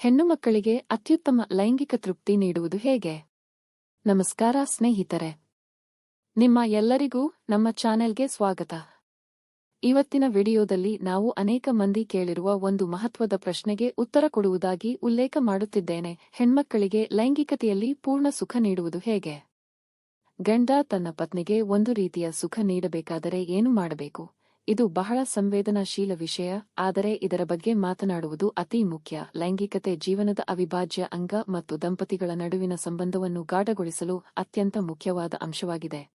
ಹೆಣ್ಣು ಮಕ್ಕಳಿಗೆ ಅತ್ಯುತ್ತಮ ಲೈಂಗಿಕ ತೃಪ್ತಿ ನೀಡುವುದು ಹೇಗೆ? ನಮಸ್ಕಾರ ಸ್ನೇಹಿತರೆ. ನಿಮ್ಮ ಎಲ್ಲರಿಗೂ ನಮ್ಮ ಚಾನೆಲ್ಗೆ ಸ್ವಾಗತ. ಇವತ್ತಿನ ವಿಡಿಯೋದಲ್ಲಿ ನಾವು ಅನೇಕ ಮಂದಿ ಕೇಳಿರುವ ಒಂದು ಮಹತ್ವದ ಪ್ರಶ್ನೆಗೆ ಉತ್ತರ ಕೊಡುವುದಾಗಿ ಉಲ್ಲೇಖ ಮಾಡುತ್ತಿದ್ದೇನೆ. ಹೆಣ್ಮಕ್ಕಳಿಗೆ ಲೈಂಗಿಕತೆಯಲ್ಲಿ ಪೂರ್ಣ ಸುಖ ನೀಡುವುದು ಹೇಗೆ? ಗಂಡ ತನ್ನ ಪತ್ನಿಗೆ ಒಂದು ರೀತಿಯ ಸುಖ ನೀಡಬೇಕಾದರೆ ಏನು ಮಾಡಬೇಕು? ಇದು ಬಹಳ ಸಂವೇದನಾಶೀಲ ವಿಷಯ, ಆದರೆ ಇದರ ಬಗ್ಗೆ ಮಾತನಾಡುವುದು ಅತಿ ಮುಖ್ಯ. ಲೈಂಗಿಕತೆ ಜೀವನದ ಅವಿಭಾಜ್ಯ ಅಂಗ ಮತ್ತು ದಂಪತಿಗಳ ನಡುವಿನ ಸಂಬಂಧವನ್ನು ಗಾಢಗೊಳಿಸಲು ಅತ್ಯಂತ ಮುಖ್ಯವಾದ ಅಂಶವಾಗಿದೆ.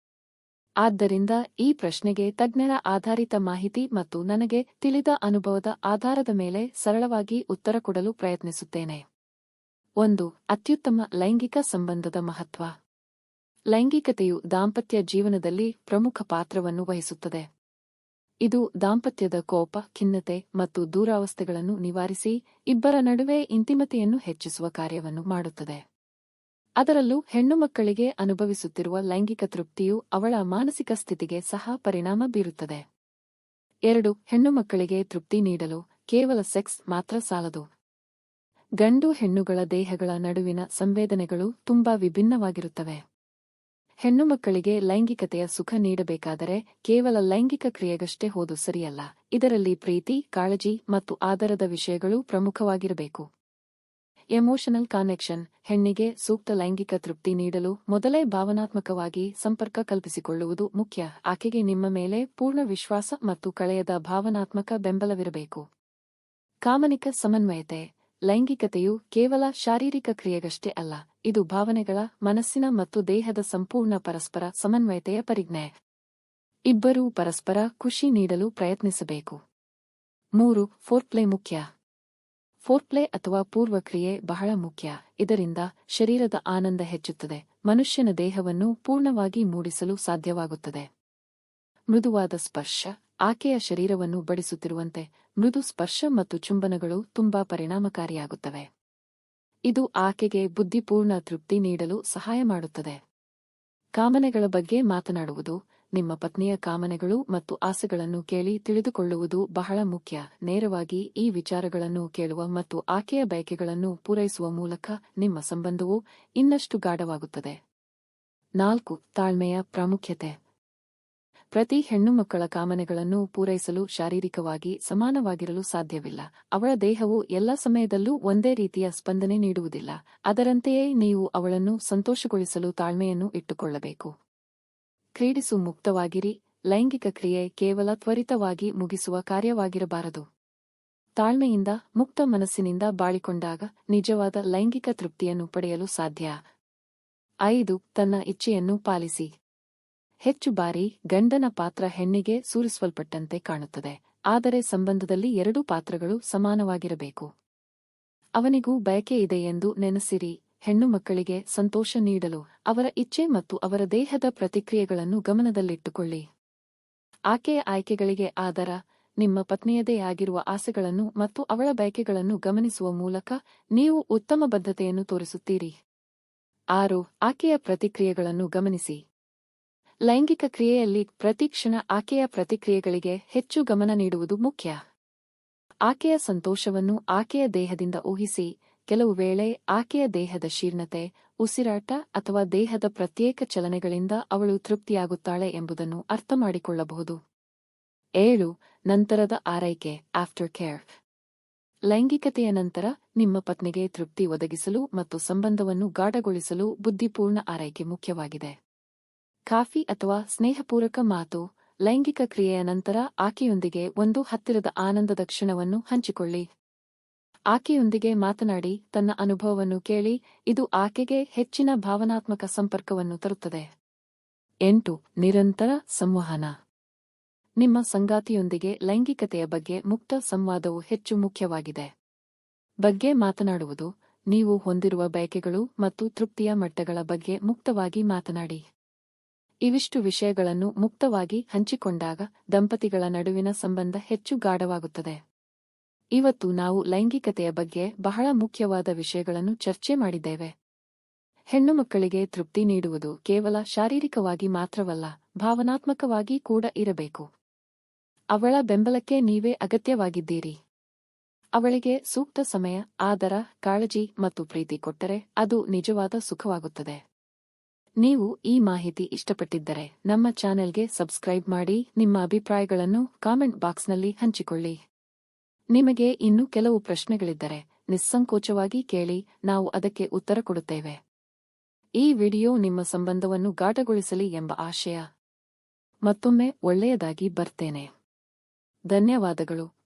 ಆದ್ದರಿಂದ ಈ ಪ್ರಶ್ನೆಗೆ ತಜ್ಞರ ಆಧಾರಿತ ಮಾಹಿತಿ ಮತ್ತು ನನಗೆ ತಿಳಿದ ಅನುಭವದ ಆಧಾರದ ಮೇಲೆ ಸರಳವಾಗಿ ಉತ್ತರ ಕೊಡಲು ಪ್ರಯತ್ನಿಸುತ್ತೇನೆ. ಒಂದು, ಅತ್ಯುತ್ತಮ ಲೈಂಗಿಕ ಸಂಬಂಧದ ಮಹತ್ವ. ಲೈಂಗಿಕತೆಯು ದಾಂಪತ್ಯ ಜೀವನದಲ್ಲಿ ಪ್ರಮುಖ ಪಾತ್ರವನ್ನು ವಹಿಸುತ್ತದೆ. ಇದು ದಾಂಪತ್ಯದ ಕೋಪ, ಖಿನ್ನತೆ ಮತ್ತು ದೂರಾವಸ್ಥೆಗಳನ್ನು ನಿವಾರಿಸಿ ಇಬ್ಬರ ನಡುವೆ ಇಂತಿಮತೆಯನ್ನು ಹೆಚ್ಚಿಸುವ ಕಾರ್ಯವನ್ನು ಮಾಡುತ್ತದೆ. ಅದರಲ್ಲೂ ಹೆಣ್ಣು ಮಕ್ಕಳಿಗೆ ಅನುಭವಿಸುತ್ತಿರುವ ಲೈಂಗಿಕ ತೃಪ್ತಿಯು ಅವಳ ಮಾನಸಿಕ ಸ್ಥಿತಿಗೆ ಸಹ ಪರಿಣಾಮ ಬೀರುತ್ತದೆ. ಎರಡು, ಹೆಣ್ಣು ಮಕ್ಕಳಿಗೆ ತೃಪ್ತಿ ನೀಡಲು ಕೇವಲ ಸೆಕ್ಸ್ ಮಾತ್ರ ಸಾಲದು. ಗಂಡು ಹೆಣ್ಣುಗಳ ದೇಹಗಳ ನಡುವಿನ ಸಂವೇದನೆಗಳು ತುಂಬಾ ವಿಭಿನ್ನವಾಗಿರುತ್ತವೆ. ಹೆಣ್ಣು ಮಕ್ಕಳಿಗೆ ಲೈಂಗಿಕತೆಯ ಸುಖ ನೀಡಬೇಕಾದರೆ ಕೇವಲ ಲೈಂಗಿಕ ಕ್ರಿಯೆಗಷ್ಟೇ ಹೋದು ಸರಿಯಲ್ಲ. ಇದರಲ್ಲಿ ಪ್ರೀತಿ, ಕಾಳಜಿ ಮತ್ತು ಆದರದ ವಿಷಯಗಳು ಪ್ರಮುಖವಾಗಿರಬೇಕು. ಎಮೋಷನಲ್ ಕನೆಕ್ಷನ್, ಹೆಣ್ಣಿಗೆ ಸೂಕ್ತ ಲೈಂಗಿಕ ತೃಪ್ತಿ ನೀಡಲು ಮೊದಲೇ ಭಾವನಾತ್ಮಕವಾಗಿ ಸಂಪರ್ಕ ಕಲ್ಪಿಸಿಕೊಳ್ಳುವುದು ಮುಖ್ಯ. ಆಕೆಗೆ ನಿಮ್ಮ ಮೇಲೆ ಪೂರ್ಣ ವಿಶ್ವಾಸ ಮತ್ತು ಕಳೆಯದ ಭಾವನಾತ್ಮಕ ಬೆಂಬಲವಿರಬೇಕು. ಕಾಮನಿಕ ಸಮನ್ವಯತೆ ಲೈಂಗಿಕತೆಯು ಕೇವಲ ಶಾರೀರಿಕ ಕ್ರಿಯೆಗಷ್ಟೇ ಅಲ್ಲ, ಇದು ಭಾವನೆಗಳ, ಮನಸ್ಸಿನ ಮತ್ತು ದೇಹದ ಸಂಪೂರ್ಣ ಪರಸ್ಪರ ಸಮನ್ವಯತೆಯ ಪರಿಜ್ಞೆ. ಇಬ್ಬರೂ ಪರಸ್ಪರ ಖುಷಿ ನೀಡಲು ಪ್ರಯತ್ನಿಸಬೇಕು. ಮೂರು, ಫೋರ್ಪ್ಲೇ ಮುಖ್ಯ. ಫೋರ್ಪ್ಲೇ ಅಥವಾ ಪೂರ್ವಕ್ರಿಯೆ ಬಹಳ ಮುಖ್ಯ, ಇದರಿಂದ ಶರೀರದ ಆನಂದ ಹೆಚ್ಚುತ್ತದೆ, ಮನುಷ್ಯನ ದೇಹವನ್ನು ಪೂರ್ಣವಾಗಿ ಮೂಡಿಸಲು ಸಾಧ್ಯವಾಗುತ್ತದೆ. ಮೃದುವಾದ ಸ್ಪರ್ಶ. ಆಕೆಯ ಶರೀರವನ್ನು ಬಡಿಸುತ್ತಿರುವಂತೆ ಮೃದು ಸ್ಪರ್ಶ ಮತ್ತು ಚುಂಬನಗಳು ತುಂಬಾ ಪರಿಣಾಮಕಾರಿಯಾಗುತ್ತವೆ. ಇದು ಆಕೆಗೆ ಬುದ್ಧಿಪೂರ್ಣ ತೃಪ್ತಿ ನೀಡಲು ಸಹಾಯ ಮಾಡುತ್ತದೆ. ಕಾಮನೆಗಳ ಬಗ್ಗೆ ಮಾತನಾಡುವುದು, ನಿಮ್ಮ ಪತ್ನಿಯ ಕಾಮನೆಗಳು ಮತ್ತು ಆಸೆಗಳನ್ನು ಕೇಳಿ ತಿಳಿದುಕೊಳ್ಳುವುದು ಬಹಳ ಮುಖ್ಯ. ನೇರವಾಗಿ ಈ ವಿಚಾರಗಳನ್ನು ಕೇಳುವ ಮತ್ತು ಆಕೆಯ ಬಯಕೆಗಳನ್ನು ಪೂರೈಸುವ ಮೂಲಕ ನಿಮ್ಮ ಸಂಬಂಧವು ಇನ್ನಷ್ಟು ಗಾಢವಾಗುತ್ತದೆ. ನಾಲ್ಕು, ತಾಳ್ಮೆಯ ಪ್ರಾಮುಖ್ಯತೆ. ಪ್ರತಿ ಹೆಣ್ಣು ಮಕ್ಕಳ ಕಾಮನೆಗಳನ್ನು ಪೂರೈಸಲು ಶಾರೀರಿಕವಾಗಿ ಸಮಾನವಾಗಿರಲು ಸಾಧ್ಯವಿಲ್ಲ. ಅವಳ ದೇಹವು ಎಲ್ಲ ಸಮಯದಲ್ಲೂ ಒಂದೇ ರೀತಿಯ ಸ್ಪಂದನೆ ನೀಡುವುದಿಲ್ಲ. ಅದರಂತೆಯೇ ನೀವು ಅವಳನ್ನು ಸಂತೋಷಗೊಳಿಸಲು ತಾಳ್ಮೆಯನ್ನು ಇಟ್ಟುಕೊಳ್ಳಬೇಕು. ಕ್ರೀಡಿಸು ಮುಕ್ತವಾಗಿರಿ. ಲೈಂಗಿಕ ಕ್ರಿಯೆ ಕೇವಲ ತ್ವರಿತವಾಗಿ ಮುಗಿಸುವ ಕಾರ್ಯವಾಗಿರಬಾರದು. ತಾಳ್ಮೆಯಿಂದ, ಮುಕ್ತ ಮನಸ್ಸಿನಿಂದ ಬಾಳಿಕೊಂಡಾಗ ನಿಜವಾದ ಲೈಂಗಿಕ ತೃಪ್ತಿಯನ್ನು ಪಡೆಯಲು ಸಾಧ್ಯ. ಐದು, ತನ್ನ ಇಚ್ಛೆಯನ್ನು ಪಾಲಿಸಿ. ಹೆಚ್ಚು ಬಾರಿ ಗಂಡನ ಪಾತ್ರ ಹೆಣ್ಣಿಗೆ ಸೂರಿಸಲ್ಪಟ್ಟಂತೆ ಕಾಣುತ್ತದೆ, ಆದರೆ ಸಂಬಂಧದಲ್ಲಿ ಎರಡೂ ಪಾತ್ರಗಳು ಸಮಾನವಾಗಿರಬೇಕು. ಅವನಿಗೂ ಬಯಕೆ ಇದೆ ಎಂದು ನೆನಸಿರಿ, ಹೆಣ್ಣು ಮಕ್ಕಳಿಗೆ ಸಂತೋಷ ನೀಡಲು ಅವರ ಇಚ್ಛೆ ಮತ್ತು ಅವರ ದೇಹದ ಪ್ರತಿಕ್ರಿಯೆಗಳನ್ನು ಗಮನದಲ್ಲಿಟ್ಟುಕೊಳ್ಳಿ. ಆಕೆಯ ಆಯ್ಕೆಗಳಿಗೆ ಆದರ, ನಿಮ್ಮ ಪತ್ನಿಯದೇ ಆಗಿರುವ ಆಸೆಗಳನ್ನು ಮತ್ತು ಅವಳ ಬಯಕೆಗಳನ್ನು ಗಮನಿಸುವ ಮೂಲಕ ನೀವು ಉತ್ತಮ ಬದ್ಧತೆಯನ್ನು ತೋರಿಸುತ್ತೀರಿ. ಆರು, ಆಕೆಯ ಪ್ರತಿಕ್ರಿಯೆಗಳನ್ನು ಗಮನಿಸಿ. ಲೈಂಗಿಕ ಕ್ರಿಯೆಯಲ್ಲಿ ಪ್ರತಿಕ್ಷಣ ಆಕೆಯ ಪ್ರತಿಕ್ರಿಯೆಗಳಿಗೆ ಹೆಚ್ಚು ಗಮನ ನೀಡುವುದು ಮುಖ್ಯ. ಆಕೆಯ ಸಂತೋಷವನ್ನು ಆಕೆಯ ದೇಹದಿಂದ ಊಹಿಸಿ, ಕೆಲವು ವೇಳೆ ಆಕೆಯ ದೇಹದ ಶೀರ್ಣತೆ, ಉಸಿರಾಟ ಅಥವಾ ದೇಹದ ಪ್ರತ್ಯೇಕ ಚಲನೆಗಳಿಂದ ಅವಳು ತೃಪ್ತಿಯಾಗುತ್ತಾಳೆ ಎಂಬುದನ್ನು ಅರ್ಥಮಾಡಿಕೊಳ್ಳಬಹುದು. ಏಳು, ನಂತರದ ಆರೈಕೆ ಆಫ್ಟರ್ ಕೇರ್ ಲೈಂಗಿಕತೆಯ ನಂತರ ನಿಮ್ಮ ಪತ್ನಿಗೆ ತೃಪ್ತಿ ಒದಗಿಸಲು ಮತ್ತು ಸಂಬಂಧವನ್ನು ಗಾಢಗೊಳಿಸಲು ಬುದ್ಧಿಪೂರ್ಣ ಆರೈಕೆ ಮುಖ್ಯವಾಗಿದೆ. ಕಾಫಿ ಅಥವಾ ಸ್ನೇಹಪೂರಕ ಮಾತು, ಲೈಂಗಿಕ ಕ್ರಿಯೆಯ ನಂತರ ಆಕೆಯೊಂದಿಗೆ ಒಂದು ಹತ್ತಿರದ ಆನಂದದ ಕ್ಷಣವನ್ನು ಹಂಚಿಕೊಳ್ಳಿ. ಆಕೆಯೊಂದಿಗೆ ಮಾತನಾಡಿ ತನ್ನ ಅನುಭವವನ್ನು ಕೇಳಿ, ಇದು ಆಕೆಗೆ ಹೆಚ್ಚಿನ ಭಾವನಾತ್ಮಕ ಸಂಪರ್ಕವನ್ನು ತರುತ್ತದೆ. ಎಂಟು, ನಿರಂತರ ಸಂವಹನ. ನಿಮ್ಮ ಸಂಗಾತಿಯೊಂದಿಗೆ ಲೈಂಗಿಕತೆಯ ಬಗ್ಗೆ ಮುಕ್ತ ಸಂವಾದವು ಹೆಚ್ಚು ಮುಖ್ಯವಾಗಿದೆ. ಬಗ್ಗೆ ಮಾತನಾಡುವುದು, ನೀವು ಹೊಂದಿರುವ ಬಯಕೆಗಳು ಮತ್ತು ತೃಪ್ತಿಯ ಮಟ್ಟಗಳ ಬಗ್ಗೆ ಮುಕ್ತವಾಗಿ ಮಾತನಾಡಿ. ಇವಿಷ್ಟು ವಿಷಯಗಳನ್ನು ಮುಕ್ತವಾಗಿ ಹಂಚಿಕೊಂಡಾಗ ದಂಪತಿಗಳ ನಡುವಿನ ಸಂಬಂಧ ಹೆಚ್ಚು ಗಾಢವಾಗುತ್ತದೆ. ಇವತ್ತು ನಾವು ಲೈಂಗಿಕತೆಯ ಬಗ್ಗೆ ಬಹಳ ಮುಖ್ಯವಾದ ವಿಷಯಗಳನ್ನು ಚರ್ಚೆ ಮಾಡಿದ್ದೇವೆ. ಹೆಣ್ಣು ಮಕ್ಕಳಿಗೆ ತೃಪ್ತಿ ನೀಡುವುದು ಕೇವಲ ಶಾರೀರಿಕವಾಗಿ ಮಾತ್ರವಲ್ಲ, ಭಾವನಾತ್ಮಕವಾಗಿ ಕೂಡ ಇರಬೇಕು. ಅವಳ ಬೆಂಬಲಕ್ಕೆ ನೀವೇ ಅಗತ್ಯವಾಗಿದ್ದೀರಿ. ಅವಳಿಗೆ ಸೂಕ್ತ ಸಮಯ, ಆದರ, ಕಾಳಜಿ ಮತ್ತು ಪ್ರೀತಿ ಕೊಟ್ಟರೆ ಅದು ನಿಜವಾದ ಸುಖವಾಗುತ್ತದೆ. ನೀವು ಈ ಮಾಹಿತಿ ಇಷ್ಟಪಟ್ಟಿದ್ದರೆ ನಮ್ಮ ಚಾನೆಲ್ಗೆ ಸಬ್ಸ್ಕ್ರೈಬ್ ಮಾಡಿ ನಿಮ್ಮ ಅಭಿಪ್ರಾಯಗಳನ್ನು ಕಾಮೆಂಟ್ ಬಾಕ್ಸ್ನಲ್ಲಿ ಹಂಚಿಕೊಳ್ಳಿ. ನಿಮಗೆ ಇನ್ನೂ ಕೆಲವು ಪ್ರಶ್ನೆಗಳಿದ್ದರೆ ನಿಸ್ಸಂಕೋಚವಾಗಿ ಕೇಳಿ ನಾವು ಅದಕ್ಕೆ ಉತ್ತರ ಕೊಡುತ್ತೇವೆ. ಈ ವಿಡಿಯೋ ನಿಮ್ಮ ಸಂಬಂಧವನ್ನು ಗಾಢಗೊಳಿಸಲಿ ಎಂಬ ಆಶಯ. ಮತ್ತೊಮ್ಮೆ ಒಳ್ಳೆಯದಾಗಿ ಬರ್ತೇನೆ. ಧನ್ಯವಾದಗಳು.